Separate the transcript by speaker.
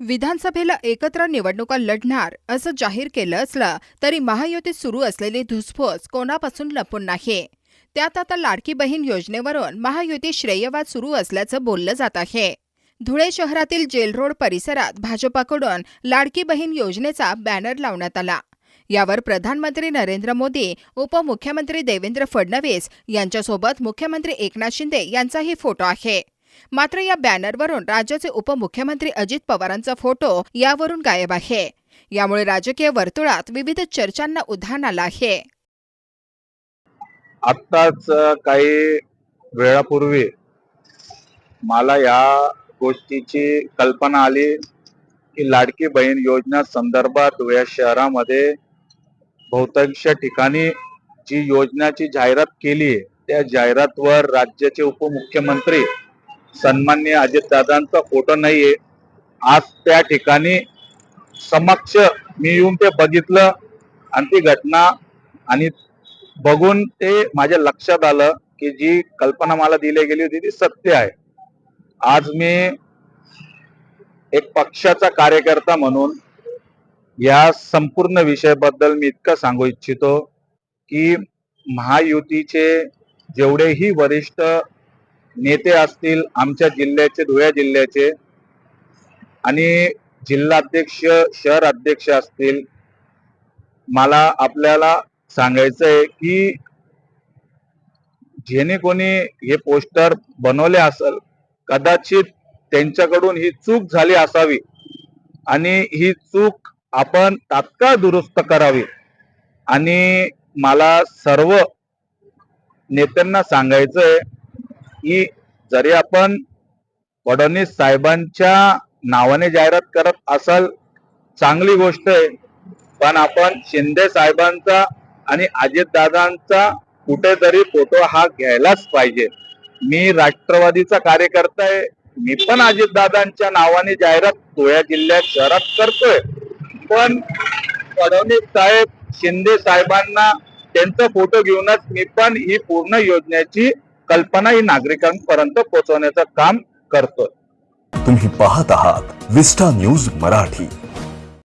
Speaker 1: विधानसभेला एकत्र निवडणुका लढणार असं जाहीर केलं असलं तरी महायुतीत सुरू असलेली धुसफूस कोणापासून लपून नाही. त्यात आता लाडकी बहीण योजनेवरून महायुती श्रेयवाद सुरू असल्याचं बोललं जात आहे. धुळे शहरातील जेल रोड परिसरात भाजपाकडून लाडकी बहीण योजनेचा बॅनर लावण्यात आला. यावर प्रधानमंत्री नरेंद्र मोदी उपमुख्यमंत्री देवेंद्र फडणवीस यांच्यासोबत मुख्यमंत्री एकनाथ शिंदे यांचाही फोटो आहे. मात्र या बॅनरवरून राज्याचे उपमुख्यमंत्री अजित पवारांचा फोटो यावरून गायब आहे. यामुळे राजकीय वर्तुळात विविध चर्चांना उधाण आलं आहे.
Speaker 2: आत्ताच काही वेळापूर्वी मला या गोष्टीची कल्पना आली की लाडकी बहीण योजना संदर्भात धुळे शहरामध्ये बहुतांश ठिकाणी जी योजनाची जाहिरात केली त्या जाहिरातवर राज्याचे उपमुख्यमंत्री सन्मान्य अजितदादांचं फोटो नाहीये. आज त्या ठिकाणी समक्ष मी येऊन ते बघितलं आणि ती घटना आणि बघून ते माझ्या लक्षात आलं की जी कल्पना मला दिली गेली होती ती सत्य आहे. आज मी एक पक्षाचा कार्यकर्ता म्हणून या संपूर्ण विषयाबद्दल मी इतकं सांगू इच्छितो की महायुतीचे जेवढेही वरिष्ठ नेते असतील आमच्या जिल्ह्याचे धुळे जिल्ह्याचे आणि जिल्हाध्यक्ष शहर अध्यक्ष असतील मला आपल्याला सांगायचं आहे की जेणे कोणी हे पोस्टर बनवले असेल कदाचित त्यांच्याकडून ही चूक झाली असावी आणि ही चूक आपण तात्काळ दुरुस्त करावी. आणि मला सर्व नेत्यांना सांगायचंय की जरी आपण फडणवीस साहेबांच्या नावाने जाहिरात करत असाल चांगली गोष्ट आहे. पण आपण शिंदे साहेबांचा आणि अजितदादांचा कुठेतरी फोटो हा घ्यायलाच पाहिजे. मी राष्ट्रवादीचा कार्यकर्ता आहे. मी पण अजितदादांच्या नावाने जाहिरात धुळ्या जिल्ह्यात शहरात करतोय. पण फडणवीस साहेब शिंदे साहेबांना त्यांचा फोटो घेऊनच मी पण ही पूर्ण योजनेची कल्पना ही नागरिकांपर्यंत पोहोचवण्याचं काम करतोय.
Speaker 3: तुम्ही पाहत आहात विस्टा न्यूज मराठी.